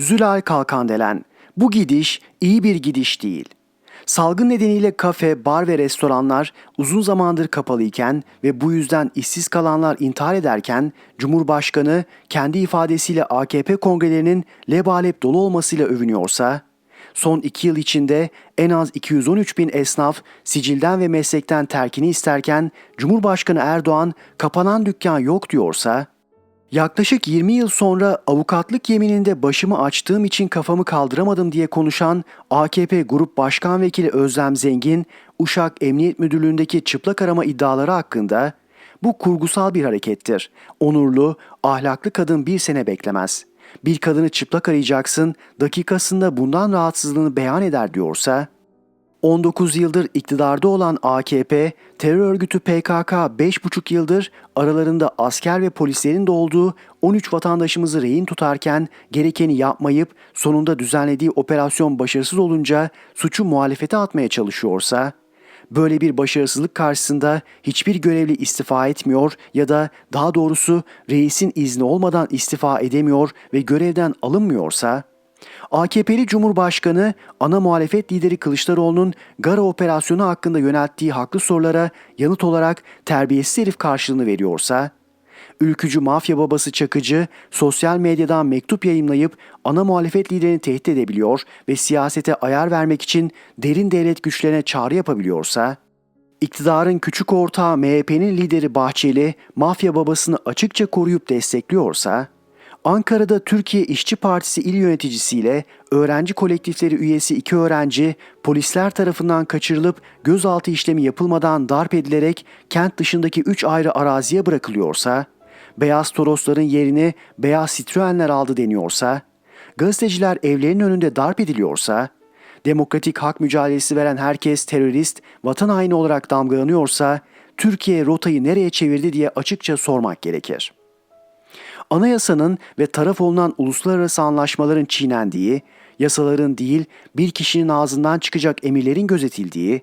Zülal Kalkandelen, bu gidiş iyi bir gidiş değil. Salgın nedeniyle kafe, bar ve restoranlar uzun zamandır kapalıyken ve bu yüzden işsiz kalanlar intihar ederken Cumhurbaşkanı kendi ifadesiyle AKP kongrelerinin lebalep dolu olmasıyla övünüyorsa, son iki yıl içinde en az 213 bin esnaf sicilden ve meslekten terkini isterken Cumhurbaşkanı Erdoğan kapanan dükkan yok diyorsa, Yaklaşık 20 yıl sonra avukatlık yemininde başımı açtığım için kafamı kaldıramadım diye konuşan AKP Grup Başkan Vekili Özlem Zengin, Uşak Emniyet Müdürlüğü'ndeki çıplak arama iddiaları hakkında bu kurgusal bir harekettir. Onurlu, ahlaklı kadın bir sene beklemez. Bir kadını çıplak arayacaksın, dakikasında bundan rahatsızlığını beyan eder diyorsa, 19 yıldır iktidarda olan AKP, terör örgütü PKK 5,5 yıldır aralarında asker ve polislerin de olduğu 13 vatandaşımızı rehin tutarken gerekeni yapmayıp sonunda düzenlediği operasyon başarısız olunca suçu muhalefete atmaya çalışıyorsa, böyle bir başarısızlık karşısında hiçbir görevli istifa etmiyor ya da daha doğrusu reisin izni olmadan istifa edemiyor ve görevden alınmıyorsa, AKP'li Cumhurbaşkanı ana muhalefet lideri Kılıçdaroğlu'nun Gara operasyonu hakkında yönelttiği haklı sorulara yanıt olarak terbiyesiz herif karşılığını veriyorsa, ülkücü mafya babası Çakıcı sosyal medyadan mektup yayımlayıp ana muhalefet liderini tehdit edebiliyor ve siyasete ayar vermek için derin devlet güçlerine çağrı yapabiliyorsa, iktidarın küçük ortağı MHP'nin lideri Bahçeli mafya babasını açıkça koruyup destekliyorsa, Ankara'da Türkiye İşçi Partisi il yöneticisiyle öğrenci kolektifleri üyesi iki öğrenci polisler tarafından kaçırılıp gözaltı işlemi yapılmadan darp edilerek kent dışındaki üç ayrı araziye bırakılıyorsa, beyaz Torosların yerini beyaz Citroenler aldı deniyorsa, gazeteciler evlerinin önünde darp ediliyorsa, demokratik hak mücadelesi veren herkes terörist, vatan haini olarak damgalanıyorsa, Türkiye rotayı nereye çevirdi diye açıkça sormak gerekir anayasanın ve taraf olunan uluslararası anlaşmaların çiğnendiği, yasaların değil bir kişinin ağzından çıkacak emirlerin gözetildiği,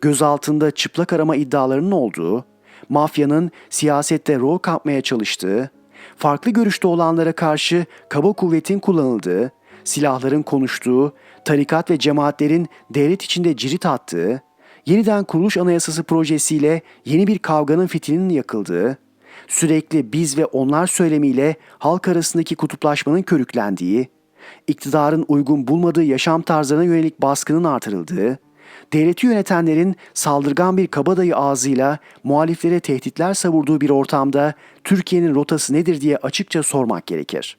gözaltında çıplak arama iddialarının olduğu, mafyanın siyasette rol kapmaya çalıştığı, farklı görüşte olanlara karşı kaba kuvvetin kullanıldığı, silahların konuştuğu, tarikat ve cemaatlerin devlet içinde cirit attığı, yeniden kuruluş anayasası projesiyle yeni bir kavganın fitilinin yakıldığı, sürekli biz ve onlar söylemiyle halk arasındaki kutuplaşmanın körüklendiği, iktidarın uygun bulmadığı yaşam tarzlarına yönelik baskının artırıldığı, devleti yönetenlerin saldırgan bir kabadayı ağzıyla muhaliflere tehditler savurduğu bir ortamda Türkiye'nin rotası nedir diye açıkça sormak gerekir.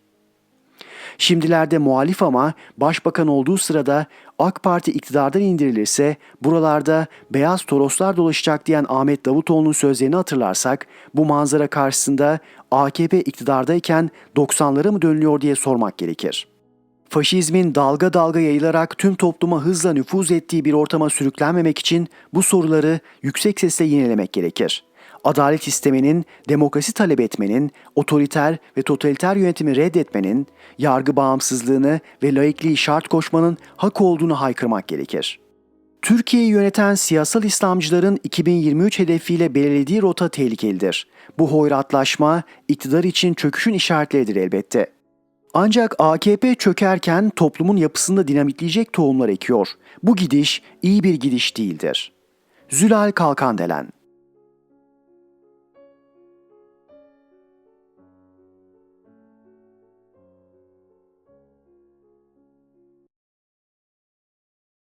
Şimdilerde muhalif ama başbakan olduğu sırada AK Parti iktidardan indirilirse buralarda beyaz toroslar dolaşacak diyen Ahmet Davutoğlu'nun sözlerini hatırlarsak bu manzara karşısında AKP iktidardayken 90'lara mı dönülüyor diye sormak gerekir. Faşizmin dalga dalga yayılarak tüm topluma hızla nüfuz ettiği bir ortama sürüklenmemek için bu soruları yüksek sesle yinelemek gerekir adalet istemenin, demokrasi talep etmenin, otoriter ve totaliter yönetimi reddetmenin, yargı bağımsızlığını ve laikliği şart koşmanın hak olduğunu haykırmak gerekir. Türkiye'yi yöneten siyasal İslamcıların 2023 hedefiyle belirlediği rota tehlikelidir. Bu hoyratlaşma iktidar için çöküşün işaretleridir elbette. Ancak AKP çökerken toplumun yapısında dinamitleyecek tohumlar ekiyor. Bu gidiş iyi bir gidiş değildir. Zülal Kalkandelen